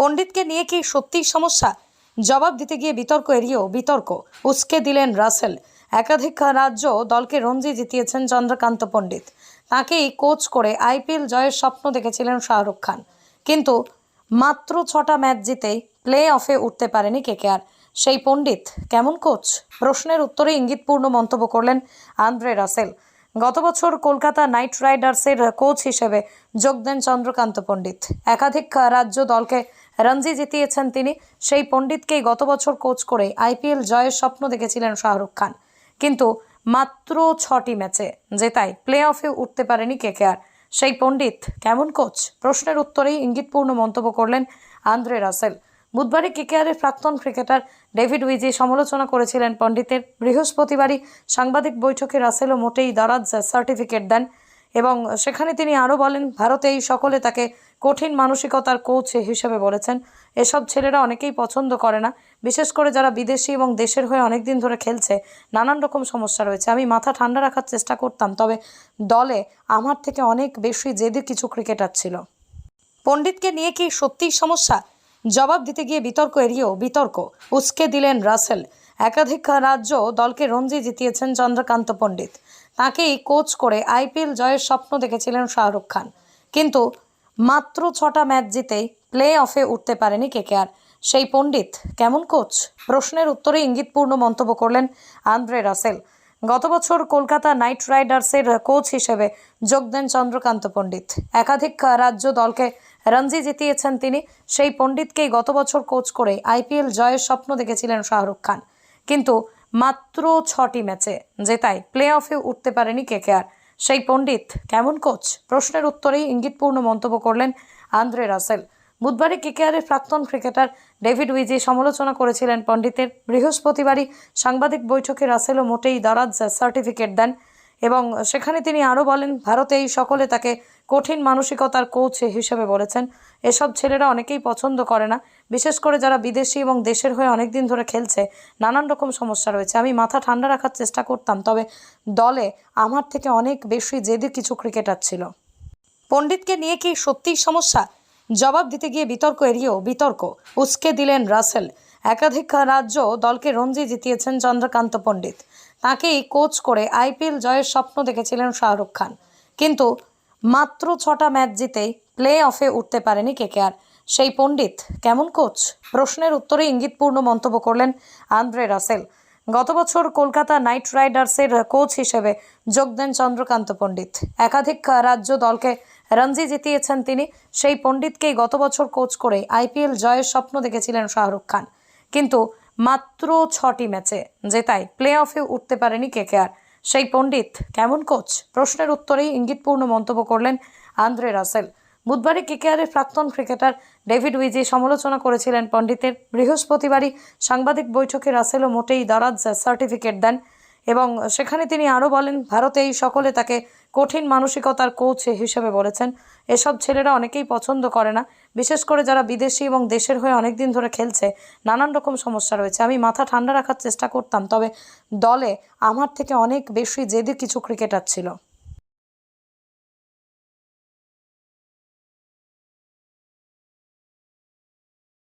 পণ্ডিতকে নিয়ে কি সত্যিই সমস্যা? জবাব দিতে গিয়ে বিতর্ক এড়িয়েও বিতর্ক। উস্কে দিলেন রাসেল। একাধিক রাজ্য দলকে রঞ্জি জিতিয়েছেন চন্দ্রকান্ত পণ্ডিত। তাকেই কোচ করে আইপিএল জয়ের স্বপ্ন দেখেছিলেন শাহরুখ খান। কিন্তু মাত্র ছটা ম্যাচ জিতেই প্লে অফে উঠতে পারেনি কেকেআর। সেই পণ্ডিত কেমন কোচ? প্রশ্নের উত্তরে ইঙ্গিতপূর্ণ মন্তব্য করলেন আন্দ্রে রাসেল। গত বছর কলকাতা নাইট রাইডার্সের কোচ হিসেবে যোগ দেন চন্দ্রকান্ত পণ্ডিত। একাধিক রাজ্য দলকে রঞ্জি জিতিয়েছেন তিনি। সেই পণ্ডিতকেই গত বছর কোচ করে আইপিএল জয়ের স্বপ্ন দেখেছিলেন শাহরুখ খান। কিন্তু মাত্র ছটি ম্যাচে জেতায় প্লে অফে উঠতে পারেনি কেকেআর। সেই পণ্ডিত কেমন কোচ? প্রশ্নের উত্তরেই ইঙ্গিতপূর্ণ মন্তব্য করলেন আন্দ্রে রাসেল। বুধবারে কেকেআরের প্রাক্তন ক্রিকেটার ডেভিড উইজি সমালোচনা করেছিলেন পণ্ডিতের বৃহস্পতিবারই। সাংবাদিক বৈঠকে রাসেলও মোটেই দারাজ সার্টিফিকেট দেন এবং সেখানে তিনি আরও বলেন ভারতে এই সকলে তাকে কঠিন মানসিকতার কোচ হিসেবে বলেছেন। এসব ছেলেরা অনেকেই পছন্দ করে না, বিশেষ করে যারা বিদেশি এবং দেশের হয়ে অনেক দিন ধরে খেলছে। নানান রকম সমস্যা রয়েছে। আমি মাথা ঠান্ডা রাখার চেষ্টা করতাম, তবে দলে আমার থেকে অনেক বেশি জেদি কিছু ক্রিকেটার ছিল। পণ্ডিতকে নিয়ে কি সত্যিই সমস্যা? জবাব দিতে গিয়ে বিতর্ক এড়িয়েও বিতর্ক উস্কে দিলেন রাসেল। একাধিক রাজ্য দলকে রঞ্জি জিতিয়েছেন চন্দ্রকান্ত পণ্ডিত। তাকেই কোচ করে আইপিএল জয়ের স্বপ্ন দেখেছিলেন শাহরুখ খান। কিন্তু মাত্র ছটা ম্যাচ জিতেই প্লে অফে উঠতে পারেনি কেকেআর। সেই পণ্ডিত কেমন কোচ? প্রশ্নের উত্তরে ইঙ্গিতপূর্ণ মন্তব্য করলেন আন্দ্রে রাসেল। গত বছর কলকাতা নাইট রাইডার্সের কোচ হিসেবে যোগ দেন চন্দ্রকান্ত পণ্ডিত। একাধিক রাজ্য দলকে রঞ্জি জিতিয়েছেন তিনি। সেই পণ্ডিতকেই গত বছর কোচ করে আইপিএল জয়ের স্বপ্ন দেখেছিলেন শাহরুখ খান। কিন্তু মাত্র ছটি ম্যাচে জেতায় প্লে অফে উঠতে পারেনি কেকেআর। সেই পণ্ডিত কেমন কোচ? প্রশ্নের উত্তরেই ইঙ্গিতপূর্ণ মন্তব্য করলেন আন্দ্রে রাসেল। বুধবারে কেকেআরের প্রাক্তন ক্রিকেটার ডেভিড উইজি সমালোচনা করেছিলেন পণ্ডিতের। বৃহস্পতিবারই সাংবাদিক বৈঠকে রাসেলও মোটেই দারাজ সার্টিফিকেট দেন এবং সেখানে তিনি আরও বলেন ভারতে এই সকলে তাকে কঠিন মানসিকতার কোচ হিসেবে বলেছেন। এসব ছেলেরা অনেকেই পছন্দ করে না। বিশেষ করে যারা বিদেশি এবং দেশের হয়ে অনেক দিন ধরে খেলছে, নানান রকম সমস্যা রয়েছে। আমি মাথা ঠান্ডা রাখার চেষ্টা করতাম, তবে দলে আমার থেকে অনেক বেশি জেদি কিছু ক্রিকেটার ছিল। পণ্ডিতকে নিয়ে কি সত্যিই সমস্যা? জবাব দিতে গিয়ে বিতর্ক এড়িয়েও বিতর্ক। উস্কে দিলেন রাসেল। একাধিক রাজ্য দলকে রঞ্জি জিতিয়েছেন চন্দ্রকান্ত পণ্ডিত। তাকেই কোচ করে আইপিএল জয়ের স্বপ্ন দেখেছিলেন শাহরুখ খান। কিন্তু মাত্র ছটা ম্যাচ জিতেই প্লে অফে উঠতে পারেনি কেকেআর সেই পণ্ডিত কেমন কোচ? প্রশ্নের উত্তরে ইঙ্গিতপূর্ণ মন্তব্য করলেন আন্দ্রে রাসেল। গত বছর কলকাতা নাইট রাইডার্সের কোচ হিসেবে যোগ দেন চন্দ্রকান্ত পণ্ডিত। একাধিক রাজ্য দলকে রঞ্জি জিতিয়েছেন তিনি। সেই পণ্ডিতকেই গত বছর কোচ করে আইপিএল জয়ের স্বপ্ন দেখেছিলেন শাহরুখ খান। কিন্তু মাত্র ছটি ম্যাচে জেতায় প্লে অফে উঠতে পারেনি কেকেআর। সেই পণ্ডিত কেমন কোচ? প্রশ্নের উত্তরেই ইঙ্গিতপূর্ণ মন্তব্য করলেন আন্দ্রে রাসেল। বুধবারে কেকেআরের প্রাক্তন ক্রিকেটার ডেভিড উইজি সমালোচনা করেছিলেন পণ্ডিতের। বৃহস্পতিবারই সাংবাদিক বৈঠকে রাসেলও মোটেই দারাজ সার্টিফিকেট দেন। এবং সেখানে তিনি আরও বলেন ভারতে এই সকলে তাকে কঠিন মানসিকতার কোচ হিসেবে বলেছেন। এসব ছেলেরা অনেকেই পছন্দ করে না, বিশেষ করে যারা বিদেশি এবং দেশের হয়ে অনেক দিন ধরে খেলছে। নানান রকম সমস্যা রয়েছে। আমি মাথা ঠান্ডা রাখার চেষ্টা করতাম, তবে দলে আমার থেকে অনেক বেশি জেদি কিছু ক্রিকেটার ছিল।